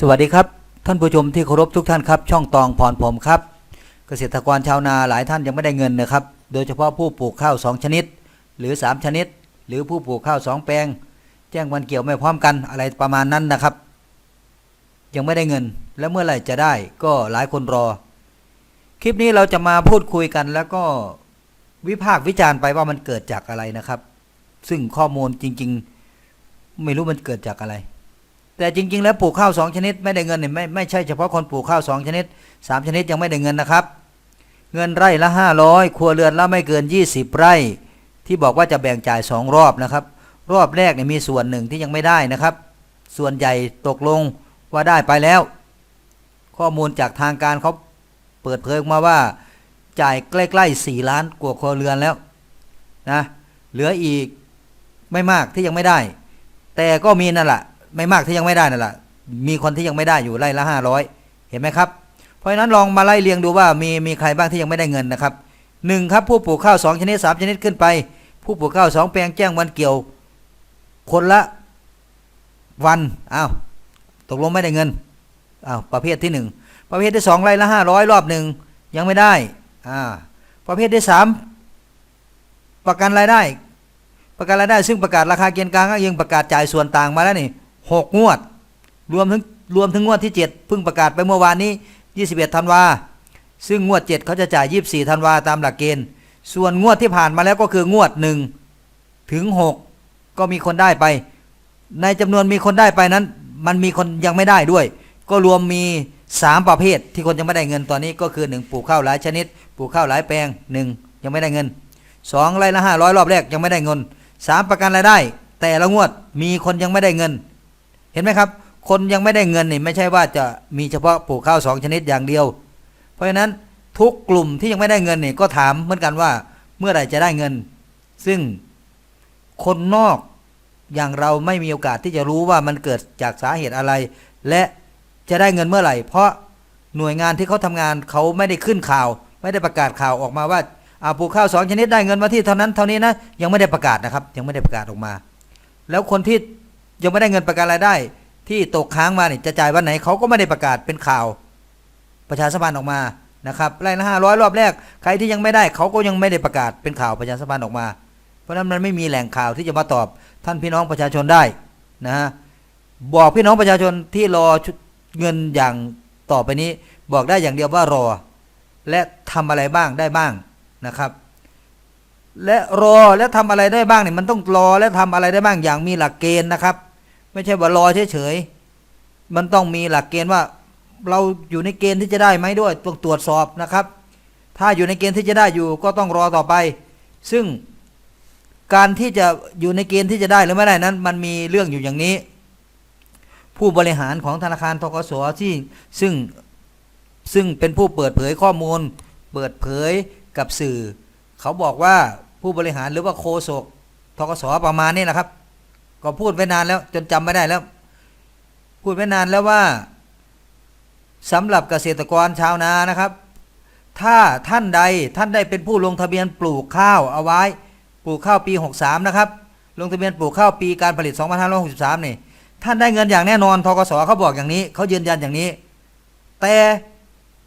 สวัสดีครับ ท่านผู้ชมที่เคารพทุกท่านครับ ช่องตองพรผมครับ เกษตรกรชาวนาหลายท่านยังไม่ได้เงินนะครับ โดยเฉพาะผู้ปลูกข้าว 2 ชนิด หรือ 3 ชนิด หรือผู้ปลูกข้าว 2 แปลง แจ้งวันเกี่ยวไม่พร้อมกันอะไรประมาณนั้นนะครับ ยังไม่ได้เงิน แล้วเมื่อไหร่จะได้ก็หลายคนรอ คลิปนี้เราจะมาพูดคุยกันแล้วก็วิพากษ์วิจารณ์ไปว่ามันเกิดจากอะไรนะครับ ซึ่งข้อมูลจริง ๆ ไม่รู้มันเกิดจากอะไร แต่จริง ๆ แล้วปลูกข้าวสองชนิดไม่ได้เงินเนี่ยไม่ไม่ใช่เฉพาะคนปลูกข้าวสองชนิดสามชนิดยังไม่ได้เงินนะครับ เงินไร่ละห้าร้อยครัวเรือนละไม่เกินยี่สิบไร่ ที่บอกว่าจะแบ่งจ่ายสองรอบนะครับ รอบแรกเนี่ยมีส่วนหนึ่งที่ยังไม่ได้นะครับ ส่วนใหญ่ตกลงว่าได้ไปแล้ว ข้อมูลจากทางการเขาเปิดเผยออกมาว่าจ่ายใกล้ๆสี่ล้านกว่าครัวเรือนแล้วนะเหลืออีกไม่มากที่ยังไม่ได้ แต่ก็มีนั่นแหละ ไม่มากที่ยังไม่ได้นั่นแหละมีคนที่ยังไม่ได้อยู่ไร่ละห้าร้อยเห็นไหมครับ เพราะฉะนั้นลองมาไล่เรียงดูว่ามีมีใครบ้างที่ยังไม่ได้เงินนะครับหนึ่งครับผู้ปลูกข้าวสองชนิดสามชนิดขึ้นไป ผู้ปลูกข้าวสองแปลงแจ้งวันเกี่ยว คนละวันอ้าวตกลงไม่ได้เงินอ้าวประเภทที่หนึ่งประเภทที่สองไร่ละห้าร้อยรอบหนึ่งยังไม่ได้อ่าประเภทที่สามประกันรายได้ ประกันรายได้ซึ่งประกาศราคาเกณฑ์กลางก็ยังประกาศจ่ายส่วนต่างมาแล้วนี่ หกงวด รวมถึงรวมถึงงวดที่ 7 เพิ่งประกาศไปเมื่อวานนี้ 21ธันวาซึ่งงวด 7 เขาจะจ่าย 24ธันวาตามหลักเกณฑ์ ส่วนงวดที่ผ่านมาแล้วก็คืองวด 1 ถึง 6 ก็มีคนได้ไป ในจำนวนมีคนได้ไปนั้น มันมีคนยังไม่ได้ด้วย ก็รวมมี 3 ประเภท ที่คนยังไม่ได้เงินตอนนี้ก็คือ 1 ปลูกข้าวหลายชนิด ปลูกข้าวหลายแปลง 1 ยังไม่ได้เงิน 2 ไร่ละ500 รอบแรกยังไม่ได้เงิน 3 ประกันรายได้ แต่ละงวดมีคนยังไม่ได้เงิน เห็นไหมครับ คนยังไม่ได้เงินนี่ไม่ใช่ว่าจะมีเฉพาะปลูกข้าวสองชนิดอย่างเดียว เพราะฉะนั้นทุกกลุ่มที่ยังไม่ได้เงินนี่ก็ถามเหมือนกันว่าเมื่อไหร่จะได้เงิน ซึ่งคนนอกอย่างเราไม่มีโอกาสที่จะรู้ว่ามันเกิดจากสาเหตุอะไร และจะได้เงินเมื่อไหร่ เพราะหน่วยงานที่เขาทำงานเขาไม่ได้ขึ้นข่าว ไม่ได้ประกาศข่าวออกมาว่าอาปลูกข้าวสองชนิดได้เงินมาที่เท่านั้นเท่านี้นะยังไม่ได้ประกาศนะครับ ยังไม่ได้ประกาศออกมา แล้วคนที่ ยังไม่ได้เงินประกันรายได้ ที่ตกค้างมาเนี่ยจะจ่ายวันไหนเขาก็ไม่ได้ประกาศเป็นข่าว ประชาสัมพันธ์ออกมานะครับไร่ละห้าร้อยรอบแรกใครที่ยังไม่ได้เขาก็ยังไม่ได้ประกาศเป็นข่าวประชาสัมพันธ์ออกมา เพราะฉะนั้นมันไม่มีแหล่งข่าวที่จะมาตอบท่านพี่น้องประชาชนได้นะฮะบอกพี่น้องประชาชนที่รอชุดเงินอย่างต่อไปนี้ บอกได้อย่างเดียวว่ารอ และทำอะไรบ้างได้บ้างนะครับ และรอและทำอะไรได้บ้างเนี่ยมันต้องรอและทำอะไรได้บ้างอย่างมีหลักเกณฑ์นะครับ ไม่ใช่ว่ารอเฉยๆมันต้องมีหลักเกณฑ์ว่า เราอยู่ในเกณฑ์ที่จะได้ไหมด้วยต้องตรวจสอบนะครับ ถ้าอยู่ในเกณฑ์ที่จะได้อยู่ก็ต้องรอต่อไป ซึ่งการที่จะอยู่ในเกณฑ์ที่จะได้หรือไม่ได้นั้น มันมีเรื่องอยู่อย่างนี้ ผู้บริหารของธนาคารทกสที่ซึ่งซึ่งเป็นผู้เปิดเผยข้อมูล เปิดเผยกับสื่อ เขาบอกว่าผู้บริหารหรือว่าโคศกทกสประมาณนี้นะครับ ก็พูดไว้นานแล้วจนจำไม่ได้แล้ว พูดไว้นานแล้วว่าสำหรับเกษตรกรชาวนานะครับ ถ้าท่านใดท่านได้เป็นผู้ลงทะเบียนปลูกข้าวเอาไว้ ปลูกข้าวปี 63 นะครับ ลงทะเบียนปลูกข้าวปีการผลิต 2563 นี่ ท่านได้เงินอย่างแน่นอนทกสเขาบอกอย่างนี้เขายืนยันอย่างนี้ แต่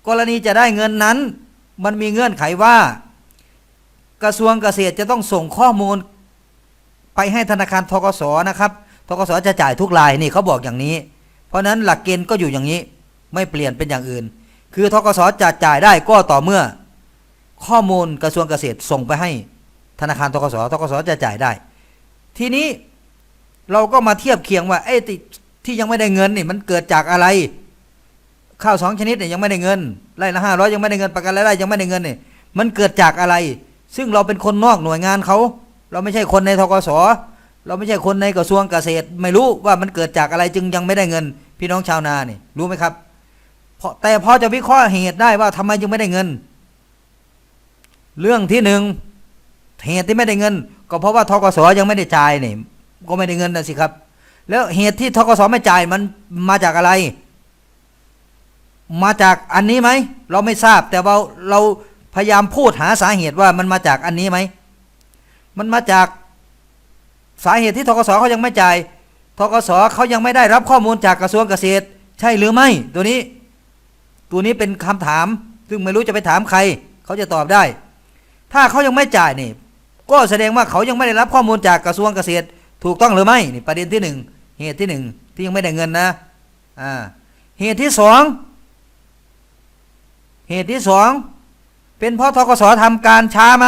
กรณีจะได้เงินนั้น มันมีเงื่อนไขว่า กระทรวงเกษตรจะต้องส่งข้อมูล ไปให้ธนาคารทกสนะครับทกสจะจ่ายทุกรายนี่เขาบอกอย่างนี้ เพราะฉะนั้นหลักเกณฑ์ก็อยู่อย่างนี้ ไม่เปลี่ยนเป็นอย่างอื่น คือทกสจะจ่ายได้ก็ต่อเมื่อ ข้อมูลกระทรวงเกษตรส่งไปให้ธนาคารทกสทกสจะจ่ายได้ ทีนี้เราก็มาเทียบเคียงว่าไอ้ที่ที่ยังไม่ได้เงินนี่มันเกิดจากอะไร ข้าวสองชนิดเนี่ยยังไม่ได้เงินไร่ละห้าร้อยยังไม่ได้เงินประกันรายได้ยังไม่ได้เงินเนี่ยมันเกิดจากอะไร ซึ่งเราเป็นคนนอกหน่วยงานเขา เราไม่ใช่คนในทกสเราไม่ใช่คนในกระทรวงเกษตร ไม่รู้ว่ามันเกิดจากอะไรจึงยังไม่ได้เงิน พี่น้องชาวนาเนี่ยรู้ไหมครับพราะแต่พอจะวิเคราะห์เหตุได้ว่าทำไมจึงไม่ได้เงิน เรื่องที่หนึ่งเหตุที่ไม่ได้เงิน ก็เพราะว่าทกสยังไม่ได้จ่ายนี่ก็ไม่ได้เงินนะสิครับ แล้วเหตุที่ทกสไม่จ่ายมันมาจากอะไร มาจากอันนี้ไหมเราไม่ทราบแต่ว่าเราพยายามพูดหาสาเหตุว่ามันมาจากอันนี้ไหม มันมาจากสาเหตุที่ทกสเขายังไม่จ่ายทกสเขายังไม่ได้รับข้อมูลจากกระทรวงเกษตร ใช่หรือไม่ตัวนี้ ตัวนี้เป็นคำถาม ซึ่งไม่รู้จะไปถามใคร เขาจะตอบได้ ถ้าเขายังไม่จ่ายนี่ก็แสดงว่าเขายังไม่ได้รับข้อมูลจากกระทรวงเกษตร ถูกต้องหรือไม่นี่ประเด็นที่หนึ่งเหตุที่หนึ่งที่ยังไม่ได้เงินนะอ่าเหตุที่สองเหตุที่สองเป็นเพราะทกสทำการช้าไหม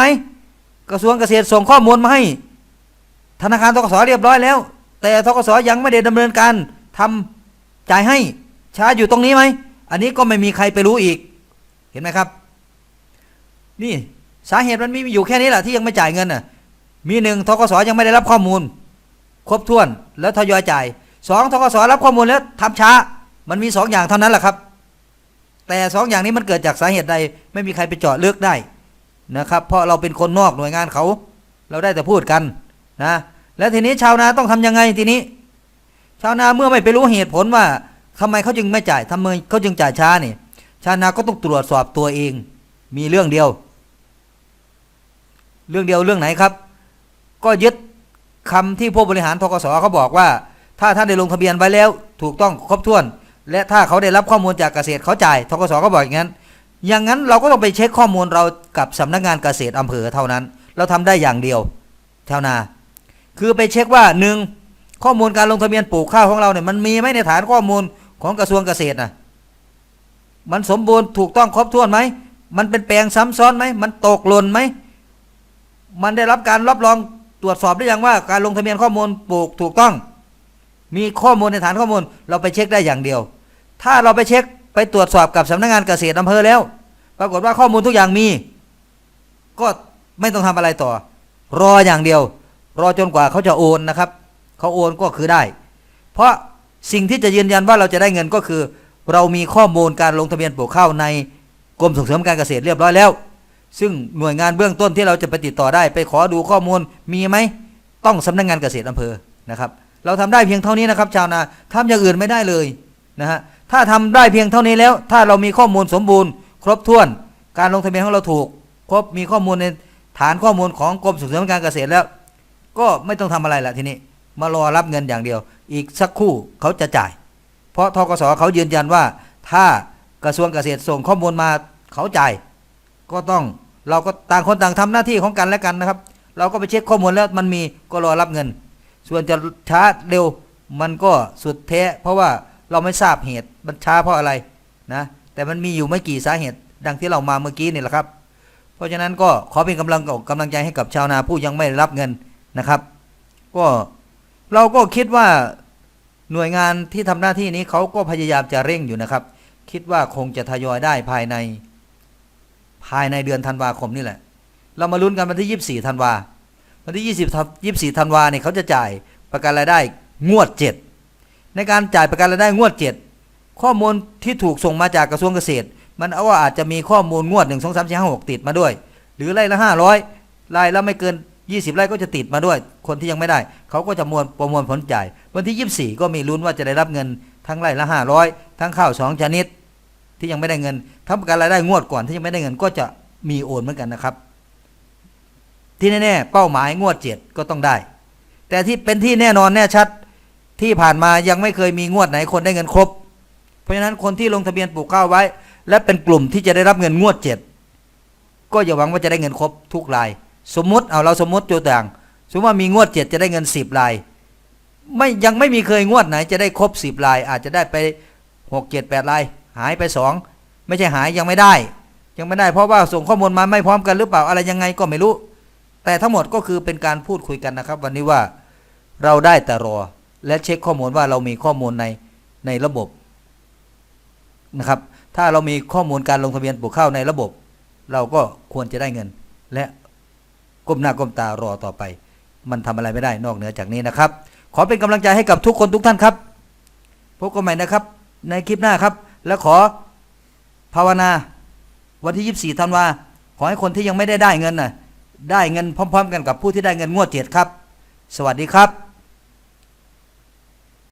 กระทรวงเกษตรส่งข้อมูลมาให้ ธนาคารทกสเรียบร้อยแล้ว แต่ทกสยังไม่ได้ดำเนินการทำจ่ายให้ช้าอยู่ตรงนี้ไหม อันนี้ก็ไม่มีใครไปรู้อีก เห็นไหมครับ นี่สาเหตุมันมีอยู่แค่นี้แหละที่ยังไม่จ่ายเงินน่ะ มีหนึ่งทกสยังไม่ได้รับข้อมูล ครบถ้วนแล้วทยอยจ่ายสองทกสรับข้อมูลแล้วทำช้า มันมีสองอย่างเท่านั้นแหละครับ แต่สองอย่างนี้มันเกิดจากสาเหตุใดไม่มีใครไปเจาะเลือกได้ นะครับ เพราะเราเป็นคนนอกหน่วยงานเขา เราได้แต่พูดกันนะแล้วทีนี้ชาวนาต้องทำยังไงทีนี้ ชาวนาเมื่อไม่ไปรู้เหตุผลว่าทำไมเขาจึงไม่จ่ายทำไมเขาจึงจ่ายช้านี่ชาวนาก็ต้องตรวจสอบตัวเอง มีเรื่องเดียว เรื่องเดียวเรื่องไหนครับ ก็ยึดคำที่ผู้บริหารทกสเขาบอกว่า ถ้าท่านได้ลงทะเบียนไว้แล้ว ถูกต้องครบถ้วน และถ้าเขาได้รับข้อมูลจากเกษตรเขาจ่ายทกสก็บอกอย่างนั้น อย่างนั้นเราก็ต้องไปเช็คข้อมูลเรากับสำนักงานเกษตรอำเภอเท่านั้น เราทำได้อย่างเดียวชาวนาคือไปเช็คว่าหนึ่งข้อมูลการลงทะเบียนปลูกข้าวของเราเนี่ยมันมีไหมในฐานข้อมูลของกระทรวงเกษตรนะมันสมบูรณ์ถูกต้องครบถ้วนไหมมันเป็นแปลงซ้ำซ้อนไหมมันตกหล่นไหมมันได้รับการรับรองตรวจสอบได้ยังว่าการลงทะเบียนข้อมูลปลูกถูกต้อง มีข้อมูลในฐานข้อมูลเราไปเช็คได้อย่างเดียว ถ้าเราไปเช็ค ไปตรวจสอบกับสำนักงานเกษตรอำเภอแล้ว ปรากฏว่าข้อมูลทุกอย่างมี ก็ไม่ต้องทำอะไรต่อ รออย่างเดียว รอจนกว่าเขาจะโอนนะครับเขาโอนก็คือได้ เพราะสิ่งที่จะยืนยันว่าเราจะได้เงินก็คือ เรามีข้อมูลการลงทะเบียนปลูกข้าวในกรมส่งเสริมการเกษตรเรียบร้อยแล้ว ซึ่งหน่วยงานเบื้องต้นที่เราจะไปติดต่อได้ ไปขอดูข้อมูลมีไหมต้องสำนักงานเกษตรอำเภอนะครับ เราทำได้เพียงเท่านี้นะครับ ชาวนาทำอย่างอื่นไม่ได้เลยนะฮะ ถ้าทำได้เพียงเท่านี้แล้ว ถ้าเรามีข้อมูลสมบูรณ์ ครบถ้วน การลงทะเบียนของเราถูก ครบมีข้อมูลในฐานข้อมูลของกรมส่งเสริมการเกษตรแล้ว ก็ไม่ต้องทำอะไรละทีนี้ มารอรับเงินอย่างเดียว อีกสักครู่เขาจะจ่าย เพราะทกสเขายืนยันว่า ถ้ากระทรวงเกษตรส่งข้อมูลมาเขาจ่ายก็ต้องเราก็ต่างคนต่างทำหน้าที่ของกันและกันนะครับ เราก็ไปเช็คข้อมูลแล้วมันมีก็รอรับเงิน ส่วนจะช้าเร็วมันก็สุดแท้เพราะว่า เราไม่ทราบเหตุมันช้าเพราะอะไรนะแต่มันมีอยู่ไม่กี่สาเหตุ ดังที่เรามาเมื่อกี้นี่แหละครับ เพราะฉะนั้นก็ขอเป็นกำลังกกำลังใจให้กับชาวนาผู้ยังไม่รับเงินนะครับ ก็เราก็คิดว่าหน่วยงานที่ทำหน้าที่นี้เขาก็พยายามจะเร่งอยู่นะครับ คิดว่าคงจะทยอยได้ภายใน ภายในเดือนธันวาคมนี่แหละ เรามาลุ้นกันวันที่ 24ธันวาวันที่ 20ธัน24ธันวาเนี่ยเขาจะจ่ายประกันรายได้งวด 7 ในการจ่ายประกันรายได้งวด 7 ข้อมูลที่ถูกส่งมาจากกระทรวงเกษตร มันเอาว่าอาจจะมีข้อมูลงวด 1 2 3 4 5 6 ติดมาด้วย หรือไร่ละ 500ไร่ละไม่เกิน 20ไร่ก็จะติดมาด้วย คนที่ยังไม่ได้ เขาก็จะมวลประมวลผลจ่าย วันที่ 24 ก็มีลุ้นว่าจะได้รับเงินทั้งไร่ละ 500 ทั้งข้าวสองชนิด ที่ยังไม่ได้เงินทั้งประกันรายได้งวดก่อนที่ยังไม่ได้เงินก็จะมีโอนเหมือนกันนะครับ ที่แน่ๆเป้าหมายงวดเจ็ดก็ต้องได้ แต่ที่เป็นที่แน่นอนแน่ชัด ที่ผ่านมายังไม่เคยมีงวดไหนคนได้เงินครบ เพราะฉะนั้นคนที่ลงทะเบียนปลูกข้าวไว้ และเป็นกลุ่มที่จะได้รับเงินงวดเจ็ดก็อย่าหวังว่าจะได้เงินครบทุกราย สมมติเอาเราสมมติตัวอย่างสมมติว่ามีงวดเจ็ดจะได้เงินสิบรายไม่ยังไม่มีเคยงวดไหนจะได้ครบสิบราย อาจจะได้ไปหกเจ็ดแปดรายหายไปสองไม่ใช่หายยังไม่ได้ ยังไม่ได้เพราะว่าส่งข้อมูลมาไม่พร้อมกันหรือเปล่าอะไรยังไงก็ไม่รู้ แต่ทั้งหมดก็คือเป็นการพูดคุยกันนะครับ วันนี้ว่าเราได้แต่รอ และเช็คข้อมูลว่าเรามีข้อมูลในในระบบนะครับ ถ้าเรามีข้อมูลการลงทะเบียนปลูกข้าวในระบบ เราก็ควรจะได้เงิน และก้มหน้าก้มตารอต่อไป มันทำอะไรไม่ได้นอกเหนือจากนี้นะครับ ขอเป็นกำลังใจให้กับทุกคนทุกท่านครับพบกันใหม่นะครับ ในคลิปหน้าครับ และขอภาวนาวันที่ 24ธันวาขอให้คนที่ยังไม่ได้ได้เงินน่ะได้เงินพร้อม ๆ กันกับผู้ที่ได้เงินงวดเจ็ดครับ สวัสดีครับ